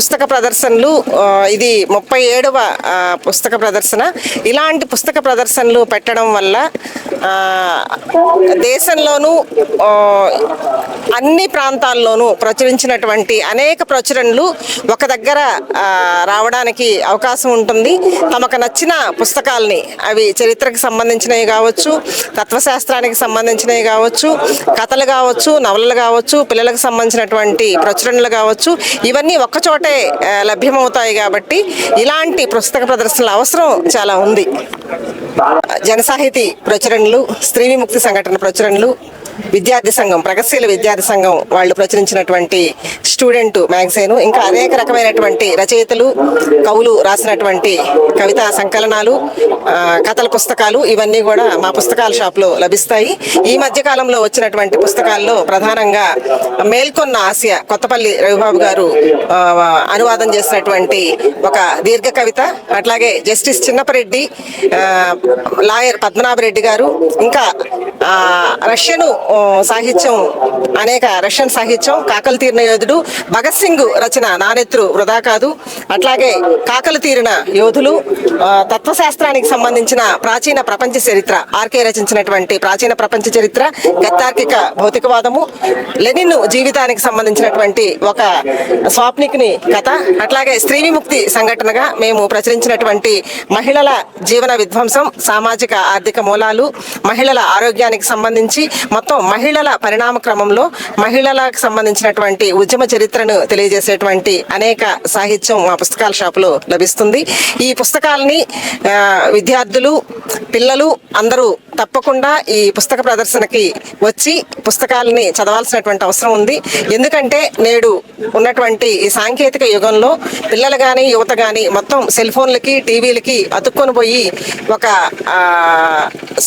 పుస్తక ప్రదర్శనలు ఇది ముప్పై ఏడవ పుస్తక ప్రదర్శన. ఇలాంటి పుస్తక ప్రదర్శనలు పెట్టడం వల్ల దేశంలోనూ అన్ని ప్రాంతాల్లోనూ ప్రచురించినటువంటి అనేక ప్రచురణలు ఒక దగ్గర రావడానికి అవకాశం ఉంటుంది. తమకు నచ్చిన పుస్తకాల్ని అవి చరిత్రకు సంబంధించినవి కావచ్చు తత్వశాస్త్రానికి సంబంధించినవి కావచ్చు కథలు కావచ్చు నవలలు కావచ్చు పిల్లలకు సంబంధించినటువంటి ప్రచురణలు కావచ్చు ఇవన్నీ ఒక్కచోటే ఆ, లభ్యమవుతాయి కాబట్టి ఇలాంటి పుస్తక ప్రదర్శనల అవసరం చాలా ఉంది. జనసాహితీ ప్రచురణలు స్త్రీ విముక్తి సంఘటన ప్రచురణలు విద్యార్థి సంఘం ప్రగతిశీల విద్యార్థి సంఘం వాళ్ళు ప్రచురించినటువంటి స్టూడెంట్ మ్యాగజైన్ ఇంకా అనేక రకమైనటువంటి రచయితలు కవులు రాసినటువంటి కవితా సంకలనాలు కథల పుస్తకాలు ఇవన్నీ కూడా మా పుస్తకాల షాప్లో లభిస్తాయి. ఈ మధ్య కాలంలో వచ్చినటువంటి పుస్తకాల్లో ప్రధానంగా మేల్కొన్న ఆసియా కొత్తపల్లి రవిబాబు గారు అనువాదం చేసినటువంటి ఒక దీర్ఘ కవిత అట్లాగే జస్టిస్ చిన్నపరెడ్డి లాయర్ పద్మనాభరెడ్డి గారు ఇంకా రష్యను సాహిత్యం అనేక రష్యన్ సాహిత్యం కాకలు తీరిన యోధుడు భగత్ సింగ్ రచన నానెత్రు వృధా కాదు. అట్లాగే కాకలు తీరిన యోధులు తత్వశాస్త్రానికి సంబంధించిన ప్రాచీన ప్రపంచ చరిత్ర ఆర్కే రచించినటువంటి ప్రాచీన ప్రపంచ చరిత్ర గత్తార్కిక భౌతికవాదము లెనిన్ జీవితానికి సంబంధించినటువంటి ఒక స్వాప్నికుని కథ అట్లాగే స్త్రీ విముక్తి సంఘటనగా మేము ప్రచురించినటువంటి మహిళల జీవన విధ్వంసం సామాజిక ఆర్థిక మూలాలు మహిళల ఆరోగ్యాన్ని ఆరోగ్యానికి సంబంధించి మొత్తం మహిళల పరిణామ క్రమంలో మహిళలకు సంబంధించినటువంటి ఉద్యమ చరిత్రను తెలియజేసేటువంటి అనేక సాహిత్యం మా పుస్తకాల షాపులో లభిస్తుంది. ఈ పుస్తకాలని విద్యార్థులు పిల్లలు అందరూ తప్పకుండా ఈ పుస్తక ప్రదర్శనకి వచ్చి పుస్తకాలని చదవాల్సినటువంటి అవసరం ఉంది. ఎందుకంటే నేడు ఉన్నటువంటి ఈ సాంకేతిక యుగంలో పిల్లలు కానీ యువత కానీ మొత్తం సెల్ ఫోన్లకి టీవీలకి అతుక్కొని పోయి ఒక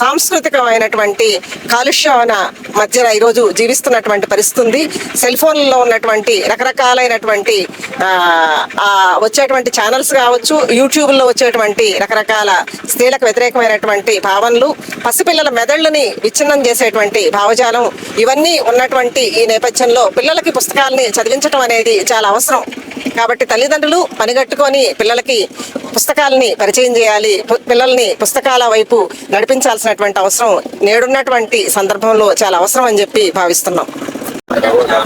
సాంస్కృతికమైనటువంటి కాలుష్యమైన మధ్యన ఈరోజు జీవిస్తున్నటువంటి పరిస్థితి ఉంది. సెల్ ఫోన్లలో ఉన్నటువంటి రకరకాలైనటువంటి వచ్చేటువంటి ఛానల్స్ కావచ్చు యూట్యూబ్లో వచ్చేటువంటి రకరకాల స్త్రీలకు వ్యతిరేకమైనటువంటి భావనలు పసిపిల్లల మెదళ్ళని విచ్ఛిన్నం చేసేటువంటి భావజాలం ఇవన్నీ ఉన్నటువంటి ఈ నేపథ్యంలో పిల్లలకి పుస్తకాలని చదివించడం అనేది చాలా అవసరం. కాబట్టి తల్లిదండ్రులు పనిగట్టుకొని పిల్లలకి పుస్తకాలని పరిచయం చేయాలి పు- పిల్లల్ని పుస్తకాల వైపు నడిపించాల్సినటువంటి అవసరం నేడున్న ఉన్నటువంటి సందర్భంలో చాలా అవసరం అని చెప్పి భావిస్తున్నాం.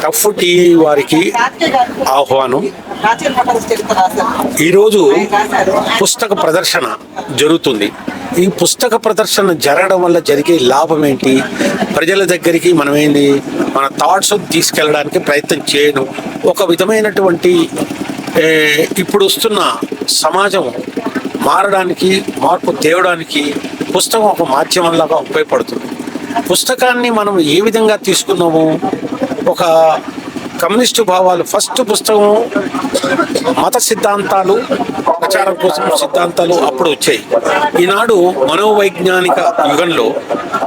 టఫ్ టీ వారికి ఆహ్వానం. ఈరోజు పుస్తక ప్రదర్శన జరుగుతుంది. ఈ పుస్తక ప్రదర్శన జరగడం వల్ల జరిగే లాభం ఏంటి? ప్రజల దగ్గరికి మనం ఏంటి మన థాట్స్ తీసుకెళ్ళడానికి ప్రయత్నం చేయడం ఒక విధమైనటువంటి ఇప్పుడు వస్తున్న సమాజం మారడానికి మార్పు తేవడానికి పుస్తకం ఒక మాధ్యమంలాగా ఉపయోగపడుతుంది. పుస్తకాన్ని మనం ఏ విధంగా తీసుకున్నాము? ఒక కమ్యూనిస్టు భావాలు ఫస్ట్ పుస్తకం మత సిద్ధాంతాలు ప్రచారం కోసం సిద్ధాంతాలు అప్పుడు వచ్చాయి. ఈనాడు మనోవైజ్ఞానిక యుగంలో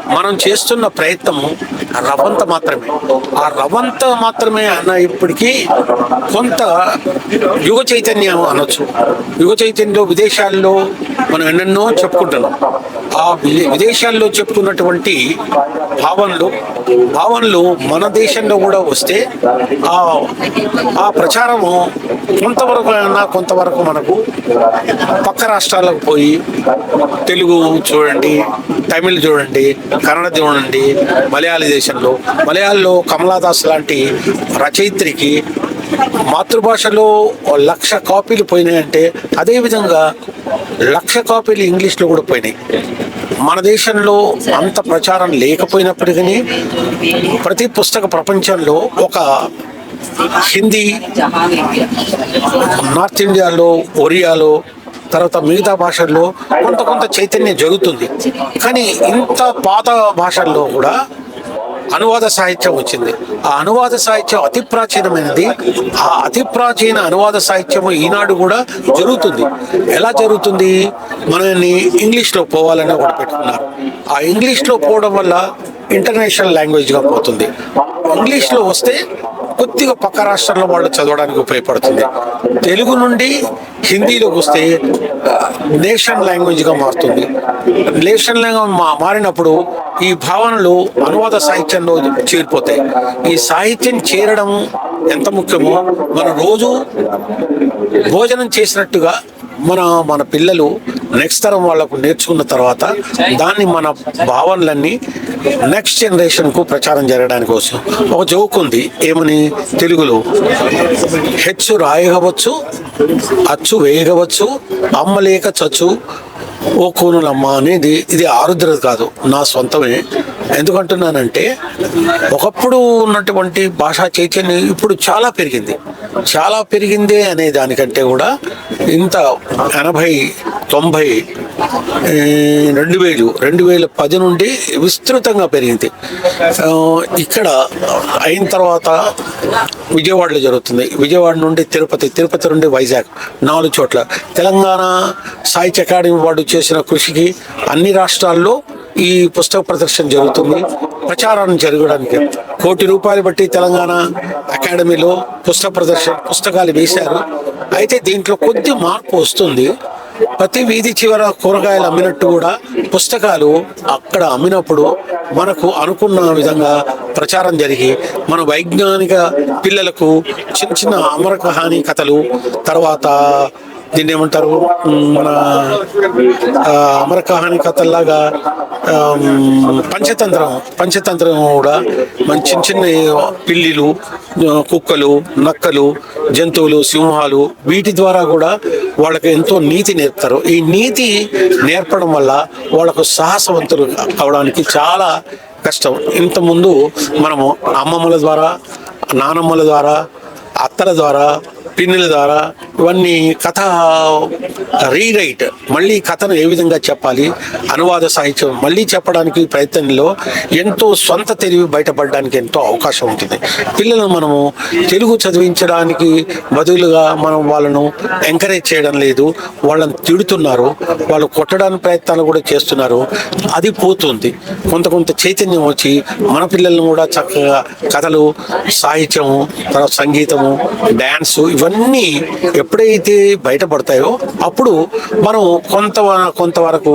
మనం చేస్తున్న ప్రయత్నము రవంత మాత్రమే. ఆ రవంత మాత్రమే అన్న ఇప్పటికీ కొంత యుగ చైతన్యం అనొచ్చు. యుగ చైతన్యంలో విదేశాల్లో మనం ఎన్నెన్నో చెప్పుకుంటున్నాం. ఆ విదే- విదేశాల్లో చెప్పుకున్నటువంటి భావనలు భావనలు మన దేశంలో కూడా వస్తే ఆ ప్రచారము కొంతవరకు అయినా కొంతవరకు మనకు పక్క రాష్ట్రాలకు పోయి తెలుగు చూడండి తమిళ్ చూడండి కన్నడ చూడండి మలయాళీ దేశంలో. మలయాళంలో కమలాదాస్ లాంటి రచయిత్రికి మాతృభాషలో లక్ష కాపీలు పోయినాయంటే అదేవిధంగా లక్ష కాపీలు ఇంగ్లీష్లో కూడా పోయినాయి. మన దేశంలో అంత ప్రచారం లేకపోయినప్పటికీ ప్రతి పుస్తక ప్రపంచంలో ఒక హిందీ నార్త్ ఇండియాలో ఒరియాలో తర్వాత మిగతా భాషల్లో కొంత కొంత చైతన్యం జరుగుతుంది. కానీ ఇంత పాత భాషల్లో కూడా అనువాద సాహిత్యం వచ్చింది. ఆ అనువాద సాహిత్యం అతి ప్రాచీనమైనది. ఆ అతి ప్రాచీన అనువాద సాహిత్యము ఈనాడు కూడా జరుగుతుంది. ఎలా జరుగుతుంది? మనల్ని ఇంగ్లీష్లో పోవాలని ఒకటి పెట్టుకున్నారు. ఆ ఇంగ్లీష్లో పోవడం వల్ల ఇంటర్నేషనల్ లాంగ్వేజ్గా పోతుంది. ఇంగ్లీష్లో వస్తే కొద్దిగా పక్క రాష్ట్రంలో వాళ్ళు చదవడానికి ఉపయోగపడుతుంది. తెలుగు నుండి హిందీలోకి వస్తే నేషన్ లాంగ్వేజ్గా మారుతుంది. నేషన్ లాంగ్వేజ్ మా మారినప్పుడు ఈ భావనలు అనువాద సాహిత్యంలో చేరిపోతాయి. ఈ సాహిత్యం చేరడం ఎంత ముఖ్యమో మన రోజు భోజనం చేసినట్టుగా మన మన పిల్లలు నెక్స్ట్ తరం వాళ్ళకు నేర్చుకున్న తర్వాత దాన్ని మన భావనలన్నీ నెక్స్ట్ జనరేషన్కు ప్రచారం జరగడానికి కోసం. ఒక జోక్ ఉంది ఏమని? తెలుగులో హెచ్చు రాయగవచ్చు అచ్చు వేయగవచ్చు అమ్మలేక చచ్చు ఓ కోనులమ్మా అనేది ఇది ఆరుద్రది కాదు నా సొంతమే. ఎందుకంటున్నానంటే ఒకప్పుడు ఉన్నటువంటి భాషా చైతన్యం ఇప్పుడు చాలా పెరిగింది. చాలా పెరిగిందే అనే దానికంటే కూడా ఇంత ఎనభై తొంభై రెండు వేలు రెండు వేల పది నుండి విస్తృతంగా పెరిగింది. ఇక్కడ అయిన తర్వాత విజయవాడలో జరుగుతుంది. విజయవాడ నుండి తిరుపతి తిరుపతి నుండి వైజాగ్ నాలుగు చోట్ల. తెలంగాణ సాహిత్య అకాడమీ వాడు చేసిన కృషికి అన్ని రాష్ట్రాల్లో ఈ పుస్తక ప్రదర్శన జరుగుతుంది. ప్రచారం జరగడానికి కోటి రూపాయలు బట్టి తెలంగాణ అకాడమీలో పుస్తక ప్రదర్శన పుస్తకాలు వేశారు. అయితే దీంట్లో కొద్ది మార్పు వస్తుంది. ప్రతి వీధి చివర కూరగాయలు అమ్మినట్టు కూడా పుస్తకాలు అక్కడ అమ్మినప్పుడు మనకు అనుకున్న విధంగా ప్రచారం జరిగి మన వైజ్ఞానిక పిల్లలకు చిన్న చిన్న అమరక హాని కథలు తర్వాత దీన్ని ఏమంటారు మన అమర కహాని కథల్లాగా పంచతంత్రం పంచతంత్రం కూడా మన చిన్న చిన్న పిల్లిలు కుక్కలు నక్కలు జంతువులు సింహాలు వీటి ద్వారా కూడా వాళ్ళకి ఎంతో నీతి నేర్పుతారు. ఈ నీతి నేర్పడం వల్ల వాళ్ళకు సాహసవంతులు అవడానికి చాలా కష్టం. ఇంతకుముందు మనము అమ్మమ్మల ద్వారా నానమ్మల ద్వారా అత్తల ద్వారా పిన్నుల ద్వారా ఇవన్నీ కథ రీరైట్ మళ్ళీ కథను ఏ విధంగా చెప్పాలి అనువాద సాహిత్యం మళ్ళీ చెప్పడానికి ప్రయత్నంలో ఎంతో సొంత తెలివి బయటపడడానికి ఎంతో అవకాశం ఉంటుంది. పిల్లలను మనము తెలుగు చదివించడానికి బదులుగా మనం వాళ్ళను ఎంకరేజ్ చేయడం లేదు. వాళ్ళని తిడుతున్నారు వాళ్ళు కొట్టడానికి ప్రయత్నాలు కూడా చేస్తున్నారు. అది పోతుంది. కొంత కొంత చైతన్యం వచ్చి మన పిల్లలను కూడా చక్కగా కథలు సాహిత్యము తర్వాత సంగీతము డ్యాన్సు ఇవన్నీ ఎప్పుడైతే బయటపడతాయో అప్పుడు మనం కొంత కొంతవరకు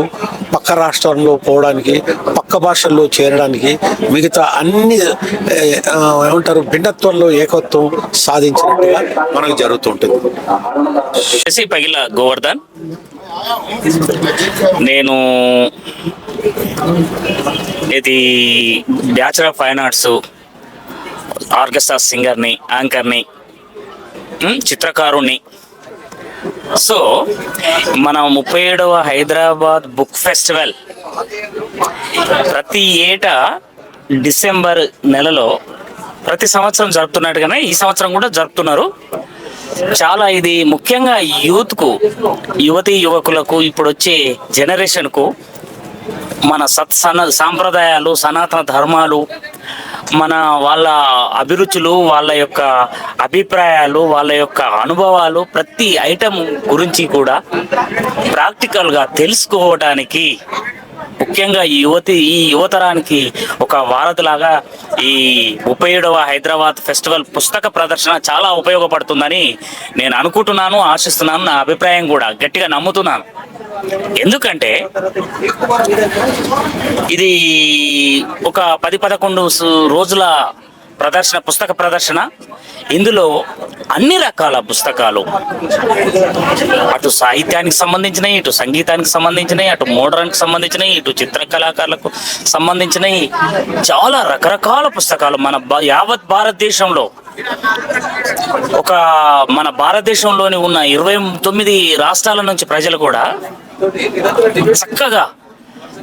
పక్క రాష్ట్రంలో పోవడానికి పక్క భాషల్లో చేరడానికి మిగతా అన్ని ఏ, ఏమంటారు భిన్నత్వంలో ఏకత్వం సాధించినట్టుగా మనకు జరుగుతుంటుంది. శశి పగిల గోవర్ధన్. నేను ఇది bachelor of fine arts orchestra సింగర్ని యాంకర్ని చిత్రకారుణ్ణి. సో మన ముప్పై ఏడవ హైదరాబాద్ బుక్ ఫెస్టివల్ ప్రతి ఏటా డిసెంబర్ నెలలో ప్రతి సంవత్సరం జరుపుతున్నట్టుగానే ఈ సంవత్సరం కూడా జరుపుతున్నారు. చాలా ఇది ముఖ్యంగా యూత్కు యువతి యువకులకు ఇప్పుడు వచ్చే జనరేషన్కు మన సత్ సన సాంప్రదాయాలు సనాతన ధర్మాలు మన వాళ్ళ అభిరుచులు వాళ్ళ యొక్క అభిప్రాయాలు వాళ్ళ యొక్క అనుభవాలు ప్రతి ఐటమ్ గురించి కూడా ప్రాక్టికల్గా తెలుసుకోవడానికి ముఖ్యంగా ఈ యువతి ఈ యువతరానికి ఒక వారధిలాగా ఈ ముప్పై ఏడవ హైదరాబాద్ ఫెస్టివల్ పుస్తక ప్రదర్శన చాలా ఉపయోగపడుతుందని నేను అనుకుంటున్నాను ఆశిస్తున్నాను నా అభిప్రాయం కూడా గట్టిగా నమ్ముతున్నాను. ఎందుకంటే ఇది ఒక పది పదకొండు రోజుల ప్రదర్శన పుస్తక ప్రదర్శన. ఇందులో అన్ని రకాల పుస్తకాలు. అటు సాహిత్యానికి సంబంధించినవి ఇటు సంగీతానికి సంబంధించినవి అటు మోడర్న్కి సంబంధించినవి ఇటు చిత్రకళాకారులకు సంబంధించినవి చాలా రకరకాల పుస్తకాలు మన యావత్ భారతదేశంలో. ఒక మన భారతదేశంలోని ఉన్న ఇరవై తొమ్మిది రాష్ట్రాల నుంచి ప్రజలు కూడా చక్కగా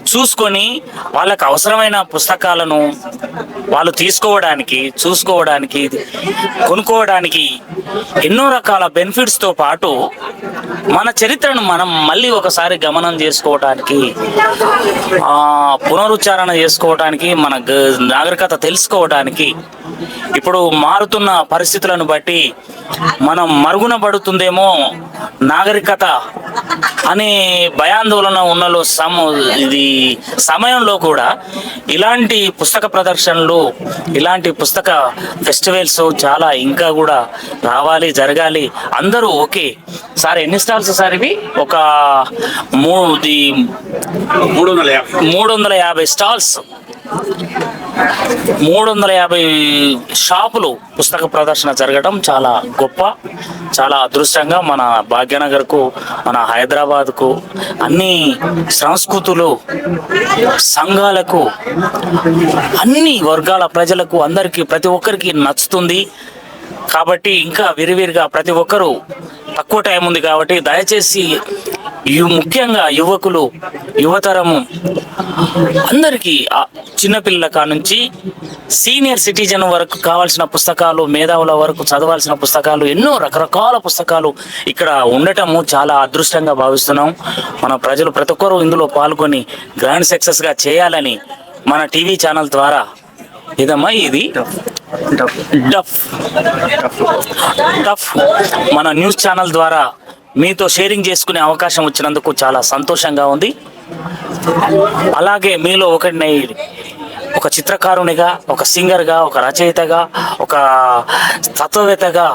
చూసుకొని వాళ్ళకు అవసరమైన పుస్తకాలను వాళ్ళు తీసుకోవడానికి చూసుకోవడానికి కొనుక్కోవడానికి ఎన్నో రకాల బెనిఫిట్స్తో పాటు మన చరిత్రను మనం మళ్ళీ ఒకసారి గమనం చేసుకోవటానికి పునరుచ్చారణ చేసుకోవటానికి మన నాగరికత తెలుసుకోవడానికి ఇప్పుడు మారుతున్న పరిస్థితులను బట్టి మనం మరుగున పడుతుందేమో నాగరికత అనే భయాందోళన ఉన్నలో సమ ఇది సమయంలో కూడా ఇలాంటి పుస్తక ప్రదర్శనలు ఇలాంటి పుస్తక ఫెస్టివల్స్ చాలా ఇంకా కూడా రావాలి జరగాలి. అందరూ ఓకే. సార్ ఎన్ని స్టాల్స్ సార్ ఇవి? ఒక మూడు మూడు వందల యాభై. మూడు వందల యాభై స్టాల్స్. మూడు వందల యాభై షాపులు పుస్తక ప్రదర్శన జరగడం చాలా గొప్ప చాలా అదృష్టంగా మన భాగ్యనగర్కు మన హైదరాబాద్కు అన్ని సంస్కృతులు సంఘాలకు అన్ని వర్గాల ప్రజలకు అందరికీ ప్రతి ఒక్కరికి నచ్చుతుంది. కాబట్టి ఇంకా విరివిరిగా ప్రతి ఒక్కరూ తక్కువ టైం ఉంది కాబట్టి దయచేసి ముఖ్యంగా యువకులు యువతరము అందరికీ చిన్నపిల్లల చిన్నపిల్లల కానుంచి సీనియర్ సిటిజన్ వరకు కావాల్సిన పుస్తకాలు మేధావుల వరకు చదవాల్సిన పుస్తకాలు ఎన్నో రకరకాల పుస్తకాలు ఇక్కడ ఉండటము చాలా అదృష్టంగా భావిస్తున్నాం. మన ప్రజలు ప్రతి ఒక్కరూ ఇందులో పాల్గొని గ్రాండ్ సక్సెస్గా చేయాలని మన టీవీ ఛానల్ ద్వారా ఇదమ్మా ఇది? డఫ్. టఫ్ మన న్యూస్ ఛానల్ ద్వారా మీతో షేరింగ్ చేసుకునే అవకాశం వచ్చినందుకు చాలా సంతోషంగా ఉంది. అలాగే మీలో ఒకటినై ఒక చిత్రకారునిగా ఒక సింగర్గా ఒక రచయితగా ఒక తత్వవేత్తగా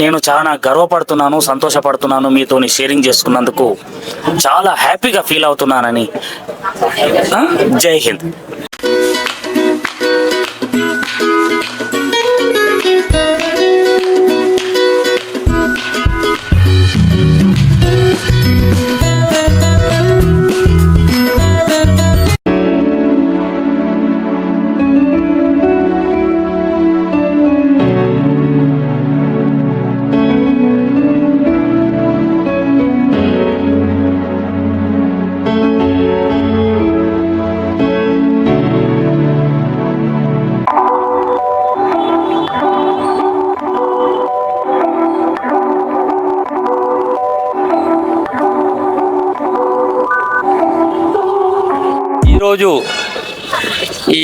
నేను చాలా గర్వపడుతున్నాను సంతోషపడుతున్నాను మీతోని షేరింగ్ చేసుకున్నందుకు. చాలా హ్యాపీగా ఫీల్ అవుతున్నానని. జై హింద్.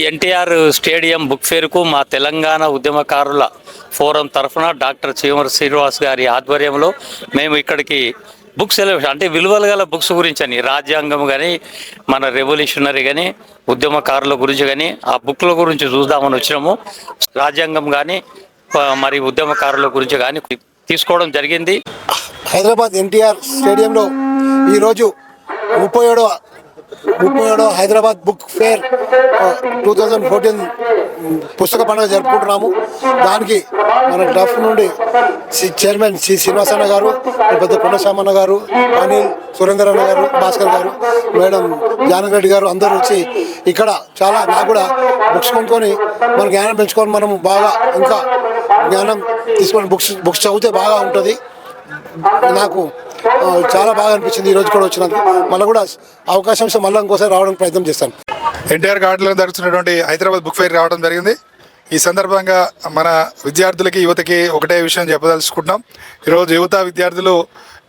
ఎన్టీఆర్ స్టేడియం బుక్ ఫేర్కు మా తెలంగాణ ఉద్యమకారుల ఫోరం తరఫున డాక్టర్ చీమర శ్రీనివాస్ గారి ఆధ్వర్యంలో మేము ఇక్కడికి బుక్ సెలబ్రేషన్ అంటే విలువలు గల బుక్స్ గురించి అని రాజ్యాంగం కానీ మన రెవల్యూషనరీ కానీ ఉద్యమకారుల గురించి కానీ ఆ బుక్ల గురించి చూద్దామని వచ్చినాము. రాజ్యాంగం కానీ మరి ఉద్యమకారుల గురించి కానీ తీసుకోవడం జరిగింది. హైదరాబాద్ ఎన్టీఆర్ స్టేడియంలో ఈరోజు ముప్పై ఏడవ ముప్పై Hyderabad book fair two thousand fourteen పుస్తక పండుగ జరుపుకుంటున్నాము. దానికి మన డఫ్ నుండి సి చైర్మన్ సి శ్రీనివాసన్న గారు పెద్ద కొండశామన్న గారు అనిల్ సురేందర్ అన్న గారు భాస్కర్ గారు మేడం జానకరెడ్డి గారు అందరూ వచ్చి ఇక్కడ చాలా నాకు కూడా బుక్స్ కొనుక్కొని మన జ్ఞానం పెంచుకొని మనం బాగా ఇంకా జ్ఞానం తీసుకొని బుక్స్ బుక్స్ చదివితే బాగా ఉంటుంది. నాకు చాలా బాగా అనిపించింది ఈ రోజు కూడా వచ్చినందుకు. మళ్ళీ కూడా అవకాశం మళ్ళీ ఇంకోసారి రావడానికి ప్రయత్నం చేస్తాను. ఎన్టీఆర్ గార్డెన్లో జరుగుతున్నటువంటి హైదరాబాద్ బుక్ ఫెయిర్ రావడం జరిగింది. ఈ సందర్భంగా మన విద్యార్థులకి యువతకి ఒకటే విషయం చెప్పదలుచుకుంటున్నాం. ఈరోజు యువత విద్యార్థులు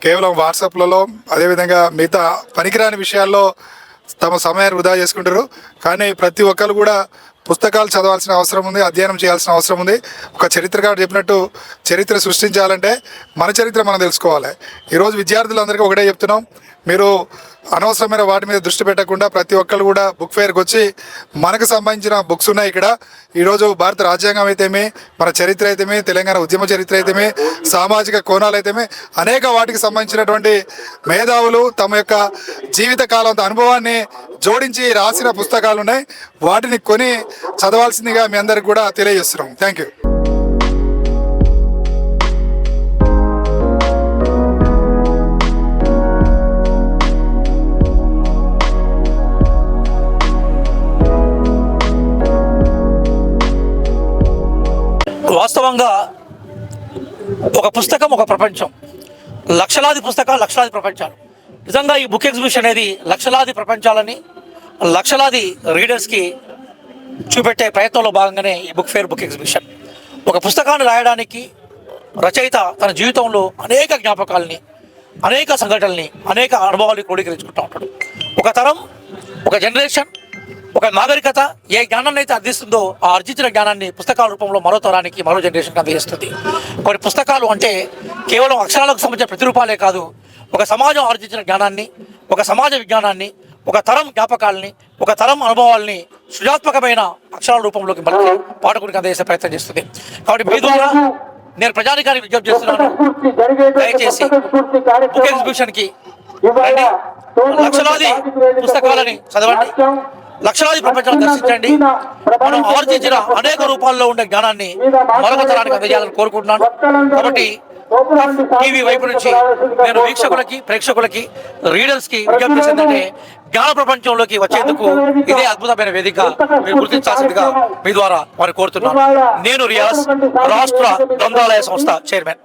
కేవలం వాట్సాప్లలో అదేవిధంగా మిగతా పనికిరాని విషయాల్లో తమ సమయాన్ని వృధా చేసుకుంటారు. కానీ ప్రతి ఒక్కరు కూడా పుస్తకాలు చదవాల్సిన అవసరం ఉంది అధ్యయనం చేయాల్సిన అవసరం ఉంది. ఒక చరిత్రకారుడు చెప్పినట్టు చరిత్ర సృష్టించాలంటే మన చరిత్ర మనం తెలుసుకోవాలి. ఈరోజు విద్యార్థులందరికీ ఒకటే చెప్తున్నాం. మీరు అనవసరమైన వాటి మీద దృష్టి పెట్టకుండా ప్రతి ఒక్కరు కూడా బుక్ ఫేర్కి వచ్చి మనకు సంబంధించిన బుక్స్ ఉన్నాయి ఇక్కడ. ఈరోజు భారత రాజ్యాంగం అయితేమే మన చరిత్ర అయితేమే తెలంగాణ ఉద్యమ చరిత్ర అయితేమే సామాజిక కోణాలు అయితేమే అనేక వాటికి సంబంధించినటువంటి మేధావులు తమ యొక్క జీవిత కాలం అనుభవాన్ని జోడించి రాసిన పుస్తకాలు ఉన్నాయి. వాటిని కొని చదవాల్సిందిగా మీ అందరికి కూడా తెలియజేస్తున్నాం. థ్యాంక్ యూ పుస్తకం ఒక ప్రపంచం. లక్షలాది పుస్తకాలు లక్షలాది ప్రపంచాలు. నిజంగా ఈ బుక్ ఎగ్జిబిషన్ అనేది లక్షలాది ప్రపంచాలని లక్షలాది రీడర్స్కి చూపెట్టే ప్రయత్నంలో భాగంగానే ఈ బుక్ ఫేర్ బుక్ ఎగ్జిబిషన్. ఒక పుస్తకాన్ని రాయడానికి రచయిత తన జీవితంలో అనేక జ్ఞాపకాలని అనేక సంఘటనల్ని అనేక అనుభవాలు క్రోడీకరించుకుంటూ ఉంటాడు. ఒక తరం ఒక జనరేషన్ ఒక నాగరికత ఏ జ్ఞానాన్ని అయితే అందిస్తుందో ఆ ఆర్జించిన జ్ఞానాన్ని పుస్తకాల రూపంలో మరో తరానికి మరో జనరేషన్కి అందజేస్తుంది. కొన్ని పుస్తకాలు అంటే కేవలం అక్షరాలకు సంబంధించిన ప్రతిరూపాలే కాదు ఒక సమాజం ఆర్జించిన జ్ఞానాన్ని ఒక సమాజ విజ్ఞానాన్ని ఒక తరం జ్ఞాపకాలని ఒక తరం అనుభవాల్ని సృజాత్మకమైన అక్షరాల రూపంలోకి మళ్ళీ పాఠకుడికి అందజేసే ప్రయత్నం చేస్తుంది. కాబట్టి మీ ద్వారా నేను ప్రజానికానికి విజ్ఞప్తి చేస్తున్నాను. దయచేసి బుక్ ఎగ్జిబిషన్కి లక్షలాది పుస్తకాలని చదవండి. లక్షలాది ప్రపంచాన్ని దర్శించండి. మనం ఆర్జించిన అనేక రూపాల్లో ఉండే జ్ఞానాన్ని మరొక తరానికి అందజేయాలని కోరుకుంటున్నాను. కాబట్టి టీవీ వైపు నుంచి నేను వీక్షకులకి ప్రేక్షకులకి రీడర్స్కి విజ్ఞప్తి చేసేదంటే జ్ఞాన ప్రపంచంలోకి వచ్చేందుకు ఇదే అద్భుతమైన వేదిక మీరు గుర్తించాల్సిందిగా మీ ద్వారా వారిని కోరుతున్నాను. నేను రియాజ్ రాష్ట్ర గ్రంథాలయ సంస్థ చైర్మన్.